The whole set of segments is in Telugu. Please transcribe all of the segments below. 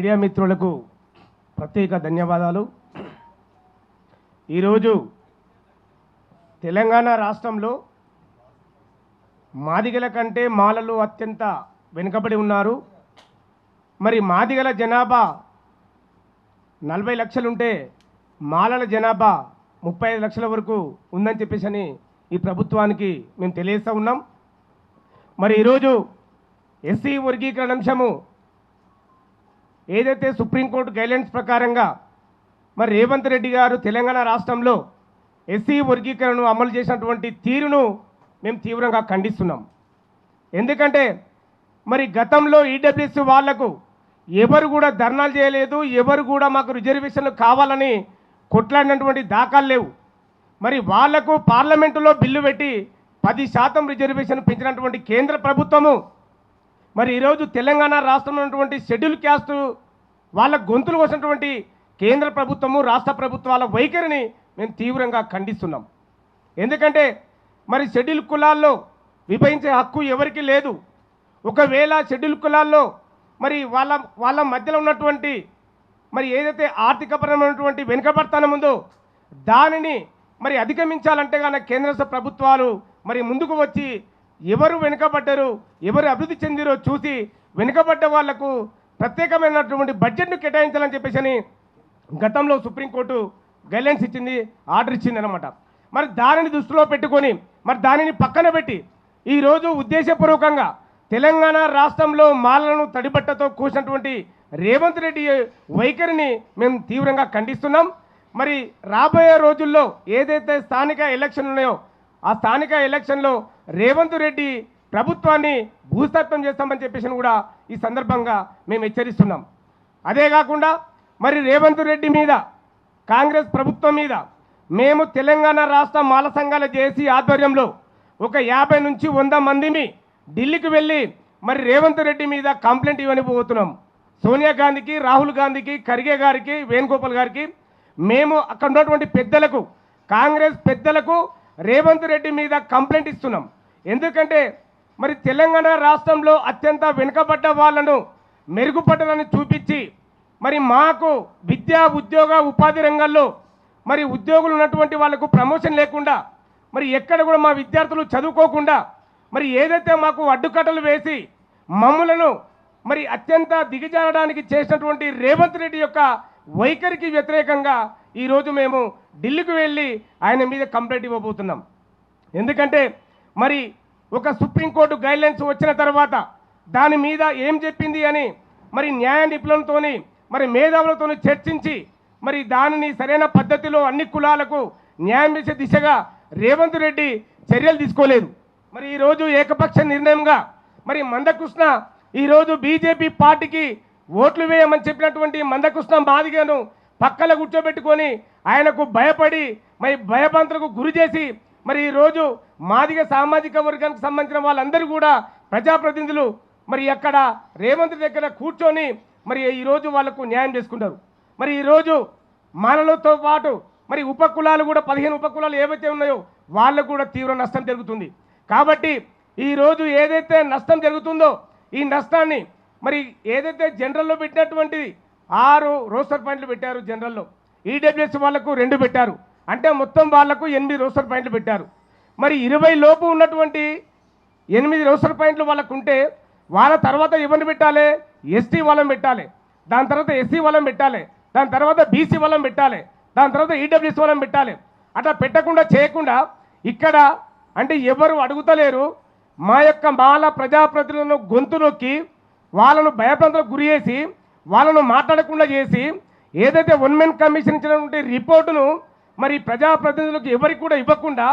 మీడియా మిత్రులకు ప్రత్యేక ధన్యవాదాలు. ఈరోజు తెలంగాణ రాష్ట్రంలో మాదిగల కంటే మాలలు అత్యంత వెనుకబడి ఉన్నారు. మరి మాదిగల జనాభా నలభై లక్షలుంటే మాలల జనాభా ముప్పై ఐదు లక్షల వరకు ఉందని చెప్పేసి అని ఈ ప్రభుత్వానికి మేము తెలియస్తూ ఉన్నాం. మరి ఈరోజు ఎస్సీ వర్గీకరణ అంశము ఏదైతే సుప్రీంకోర్టు గైడ్లైన్స్ ప్రకారంగా మరి రేవంత్ రెడ్డి గారు తెలంగాణ రాష్ట్రంలో ఎస్సీ వర్గీకరణను అమలు చేసినటువంటి తీరును మేము తీవ్రంగా ఖండిస్తున్నాం. ఎందుకంటే మరి గతంలో ఈడబ్ల్యూఎస్ వాళ్ళకు ఎవరు కూడా ధర్నాలు చేయలేదు ఎవరు కూడా మాకు రిజర్వేషన్లు కావాలని కొట్లాడినటువంటి దాఖలు లేవు. మరి వాళ్ళకు పార్లమెంటులో బిల్లు పెట్టి పది శాతం రిజర్వేషన్ పెంచినటువంటి కేంద్ర ప్రభుత్వము మరి ఈరోజు తెలంగాణ రాష్ట్రంలో ఉన్నటువంటి షెడ్యూల్ క్యాస్ట్ వాళ్ళ గొంతులు వచ్చినటువంటి కేంద్ర ప్రభుత్వము రాష్ట్ర ప్రభుత్వాల వైఖరిని మేము తీవ్రంగా ఖండిస్తున్నాం. ఎందుకంటే మరి షెడ్యూల్ కులాల్లో విభజించే హక్కు ఎవరికీ లేదు. ఒకవేళ షెడ్యూల్ కులాల్లో మరి వాళ్ళ వాళ్ళ మధ్యలో ఉన్నటువంటి మరి ఏదైతే ఆర్థికపరమైనటువంటి వెనుకబడతనం ఉందో దానిని మరి అధిగమించాలంటే కనుక కేంద్ర ప్రభుత్వాలు మరి ముందుకు వచ్చి ఎవరు వెనుకబడ్డరు ఎవరు అభివృద్ధి చెందిరో చూసి వెనుకబడ్డ వాళ్ళకు ప్రత్యేకమైనటువంటి బడ్జెట్ను కేటాయించాలని చెప్పేసి అని గతంలో సుప్రీంకోర్టు గైడ్లైన్స్ ఇచ్చింది ఆర్డర్ ఇచ్చింది అనమాట మరి దానిని దృష్టిలో పెట్టుకొని మరి దానిని పక్కన పెట్టి ఈరోజు ఉద్దేశపూర్వకంగా తెలంగాణ రాష్ట్రంలో మాలను తడిబట్టతో కూసినటువంటి రేవంత్ రెడ్డి వైఖరిని మేము తీవ్రంగా ఖండిస్తున్నాం. మరి రాబోయే రోజుల్లో ఏదైతే స్థానిక ఎలక్షన్లు ఉన్నాయో ఆ స్థానిక ఎలక్షన్లో రేవంత్ రెడ్డి ప్రభుత్వాన్ని భూస్థాపితం చేస్తామని చెప్పేసి కూడా ఈ సందర్భంగా మేము హెచ్చరిస్తున్నాం. అదే కాకుండా మరి రేవంత్ రెడ్డి మీద కాంగ్రెస్ ప్రభుత్వం మీద మేము తెలంగాణ రాష్ట్ర మాల సంఘాల జేసీ ఆధ్వర్యంలో ఒక యాభై నుంచి వంద మందిని ఢిల్లీకి వెళ్ళి మరి రేవంత్ రెడ్డి మీద కంప్లైంట్ ఇవ్వని పోతున్నాం. సోనియా గాంధీకి రాహుల్ గాంధీకి ఖర్గే గారికి వేణుగోపాల్ గారికి మేము అక్కడ ఉన్నటువంటి పెద్దలకు కాంగ్రెస్ పెద్దలకు రేవంత్ రెడ్డి మీద కంప్లైంట్ ఇస్తున్నాం. ఎందుకంటే మరి తెలంగాణ రాష్ట్రంలో అత్యంత వెనుకబడ్డ వాళ్ళను మెరుగుపడ్డదని చూపించి మరి మాకు విద్యా ఉద్యోగ ఉపాధి రంగాల్లో మరి ఉద్యోగులు ఉన్నటువంటి వాళ్ళకు ప్రమోషన్ లేకుండా మరి ఎక్కడ కూడా మా విద్యార్థులు చదువుకోకుండా మరి ఏదైతే మాకు అడ్డుకట్టలు వేసి మమ్ములను మరి అత్యంత దిగజారడానికి చేసినటువంటి రేవంత్ రెడ్డి యొక్క వైఖరికి వ్యతిరేకంగా ఈరోజు మేము ఢిల్లీకి వెళ్ళి ఆయన మీద కంప్లైంట్ ఇవ్వబోతున్నాం. ఎందుకంటే మరి ఒక సుప్రీంకోర్టు గైడ్లైన్స్ వచ్చిన తర్వాత దాని మీద ఏం చెప్పింది అని మరి న్యాయ నిపుణులతోని మరి మేధావులతో చర్చించి మరి దానిని సరైన పద్ధతిలో అన్ని కులాలకు న్యాయం చేసే దిశగా రేవంత్ రెడ్డి చర్యలు తీసుకోలేదు. మరి ఈరోజు ఏకపక్ష నిర్ణయంగా మరి మందకృష్ణ ఈరోజు బీజేపీ పార్టీకి ఓట్లు వేయమని చెప్పినటువంటి మందకృష్ణ మాదిగను పక్కన కూర్చోబెట్టుకొని ఆయనకు భయపడి మరి భయభ్రాంతులకు గురి చేసి మరి ఈరోజు మాదిగ సామాజిక వర్గానికి సంబంధించిన వాళ్ళందరూ కూడా ప్రజాప్రతినిధులు మరి అక్కడ రేవంత్ దగ్గర కూర్చొని మరి ఈరోజు వాళ్ళకు న్యాయం చేసుకుంటారు. మరి ఈరోజు మానవులతో పాటు మరి ఉపకులాలు కూడా పదిహేను ఉపకులాలు ఏవైతే ఉన్నాయో వాళ్ళకు కూడా తీవ్ర నష్టం జరుగుతుంది. కాబట్టి ఈరోజు ఏదైతే నష్టం జరుగుతుందో ఈ నష్టాన్ని మరి ఏదైతే జనరల్లో పెట్టినటువంటిది ఆరు రోస్టర్ పాయింట్లు పెట్టారు జనరల్లో. ఈడబ్ల్యూఎస్ వాళ్ళకు రెండు పెట్టారు. అంటే మొత్తం వాళ్ళకు ఎనిమిది రోస్టర్ పాయింట్లు పెట్టారు. మరి ఇరవై లోపు ఉన్నటువంటి ఎనిమిది రోస్టర్ పాయింట్లు వాళ్ళకు ఉంటే వాళ్ళ తర్వాత ఎవరిని పెట్టాలి? ఎస్టీ వాళ్ళని పెట్టాలి. దాని తర్వాత ఎస్సీ వాళ్ళని పెట్టాలి. దాని తర్వాత బీసీ వాళ్ళని పెట్టాలి. దాని తర్వాత ఈడబ్ల్యూఎస్ వాళ్ళని పెట్టాలి. అట్లా పెట్టకుండా చేయకుండా ఇక్కడ అంటే ఎవరు అడుగుతలేరు. మా యొక్క మాల ప్రజాప్రతినిధులను గొంతు నొక్కి వాళ్ళను భయప్రాంతాలకు గురి చేసి వాళ్ళను మాట్లాడకుండా చేసి ఏదైతే వన్ మెన్ కమిషన్ ఇచ్చినటువంటి రిపోర్టును మరి ప్రజాప్రతినిధులకు ఎవరికి కూడా ఇవ్వకుండా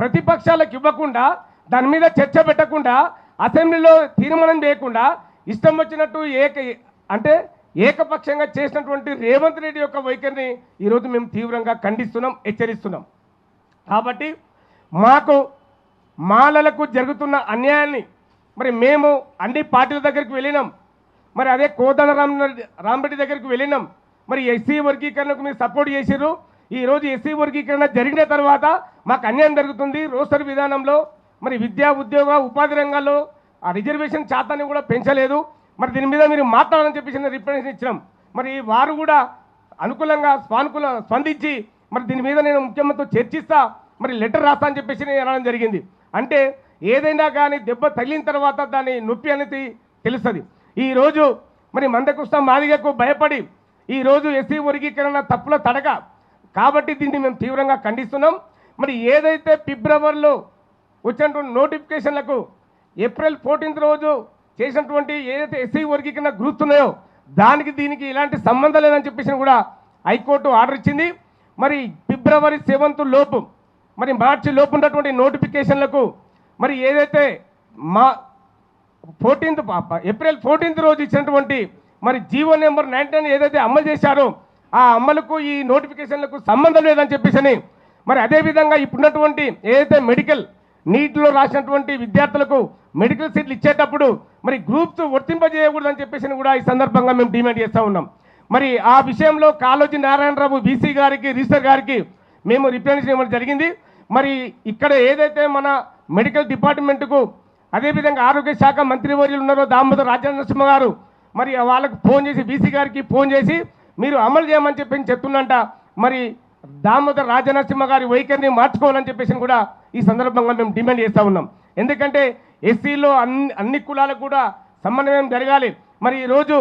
ప్రతిపక్షాలకు ఇవ్వకుండా దాని మీద చర్చ పెట్టకుండా అసెంబ్లీలో తీర్మానం చేయకుండా ఇష్టం వచ్చినట్టు ఏక అంటే ఏకపక్షంగా చేసినటువంటి రేవంత్ రెడ్డి యొక్క వైఖరిని ఈరోజు మేము తీవ్రంగా ఖండిస్తున్నాం హెచ్చరిస్తున్నాం. కాబట్టి మాకు మాలలకు జరుగుతున్న అన్యాయాన్ని మరి మేము అన్ని పార్టీల దగ్గరికి వెళ్ళినాం. మరి అదే కోదండ రామ్ రామరెడ్డి దగ్గరికి వెళ్ళినాం. మరి ఎస్సీ వర్గీకరణకు మీరు సపోర్ట్ చేసిర్రు. ఈరోజు ఎస్సీ వర్గీకరణ జరిగిన తర్వాత మాకు అన్యాయం జరుగుతుంది. రోస్టర్ విధానంలో మరి విద్యా ఉద్యోగ ఉపాధి రంగాల్లో ఆ రిజర్వేషన్ శాతాన్ని కూడా పెంచలేదు. మరి దీని మీద మీరు మాట్లాడాలని చెప్పేసి రిప్రజెంటేషన్ ఇచ్చినాం. మరి వారు కూడా అనుకూలంగా స్వానుకూల స్పందించి మరి దీని మీద నేను ముఖ్యమంత్రితో చర్చిస్తా మరి లెటర్ రాస్తా అని చెప్పేసి నేను అనడం జరిగింది. అంటే ఏదైనా కానీ దెబ్బ తగిలిన తర్వాత దాని నొప్పి అనేది తెలుస్తుంది. ఈరోజు మరి మందకృష్ణ మాదిగకు భయపడి ఈరోజు ఎస్సీ వర్గీకరణ తప్పుల తడక కాబట్టి దీన్ని మేము తీవ్రంగా ఖండిస్తున్నాం. మరి ఏదైతే ఫిబ్రవరిలో వచ్చినటువంటి నోటిఫికేషన్లకు ఏప్రిల్ ఫోర్టీన్త్ రోజు చేసినటువంటి ఏదైతే ఎస్సీ వర్గీకరణ గుర్తున్నాయో దానికి దీనికి ఇలాంటి సంబంధం లేదని చెప్పేసి కూడా హైకోర్టు ఆర్డర్ ఇచ్చింది. మరి ఫిబ్రవరి సెవెంత్ లోపు మరి మార్చి లోపు ఉన్నటువంటి నోటిఫికేషన్లకు మరి ఏదైతే మా ఫోర్టీన్త్ ఏప్రిల్ ఫోర్టీన్త్ రోజు ఇచ్చినటువంటి మరి జీవో నెంబర్ నైన్టీన్ ఏదైతే అమలు చేశారో ఆ అమలుకు ఈ నోటిఫికేషన్లకు సంబంధం లేదని చెప్పేసి మరి అదేవిధంగా ఇప్పుడున్నటువంటి ఏదైతే మెడికల్ నీటిలో రాసినటువంటి విద్యార్థులకు మెడికల్ సీట్లు ఇచ్చేటప్పుడు మరి గ్రూప్స్ వర్తింపజేయకూడదని చెప్పేసి కూడా ఈ సందర్భంగా మేము డిమాండ్ చేస్తూ ఉన్నాం. మరి ఆ విషయంలో కాళోజీ నారాయణరావు బీసీ గారికి రిజిస్టర్ గారికి మేము రిప్రజెంటేషన్ ఇవ్వడం జరిగింది. మరి ఇక్కడ ఏదైతే మన మెడికల్ డిపార్ట్మెంట్కు అదేవిధంగా ఆరోగ్య శాఖ మంత్రివర్యులు ఉన్నారో దామోదర్ రాజనరసింహ గారు. మరి వాళ్ళకు ఫోన్ చేసి బీసీ గారికి ఫోన్ చేసి మీరు అమలు చేయమని చెప్పి చెప్తున్నంట మరి దామోదర్ రాజనరసింహ గారి వైఖరిని మార్చుకోవాలని చెప్పేసి కూడా ఈ సందర్భంగా మేము డిమాండ్ చేస్తూ ఉన్నాం. ఎందుకంటే ఎస్సీలో అన్ని అన్ని కులాలకు కూడా సమన్వయం జరగాలి. మరి ఈరోజు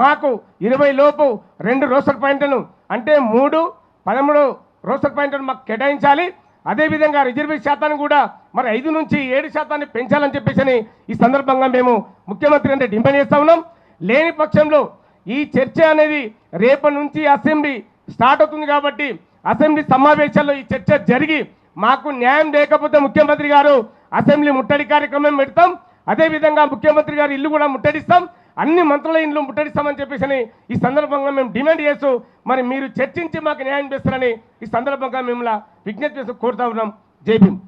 మాకు ఇరవై లోపు రెండు రోస్టర్ పాయింట్లను అంటే మూడు పదమూడు రోస్టర్ పాయింట్లను మాకు కేటాయించాలి. అదేవిధంగా రిజర్వేషన్ శాతాన్ని కూడా మరి ఐదు నుంచి ఏడు శాతాన్ని పెంచాలని చెప్పేసి ఈ సందర్భంగా మేము ముఖ్యమంత్రి అంటే డిమాండ్ చేస్తా ఉన్నాం. లేని పక్షంలో ఈ చర్చ అనేది రేపటి నుంచి అసెంబ్లీ స్టార్ట్ అవుతుంది కాబట్టి అసెంబ్లీ సమావేశాల్లో ఈ చర్చ జరిగి మాకు న్యాయం లేకపోతే ముఖ్యమంత్రి గారు అసెంబ్లీ ముట్టడి కార్యక్రమం పెడతాం. అదేవిధంగా ముఖ్యమంత్రి గారు ఇల్లు కూడా ముట్టడిస్తాం. అన్ని మంత్రుల ఇండ్లు ముట్టడిస్తామని చెప్పేసి ఈ సందర్భంగా మేము డిమాండ్ చేస్తూ మరి మీరు చర్చించి మాకు న్యాయం చేస్తారని ఈ సందర్భంగా మిమ్మల్ని విజ్ఞప్తి చేస్తూ కోరుతా ఉన్నాం. జై భీమ్.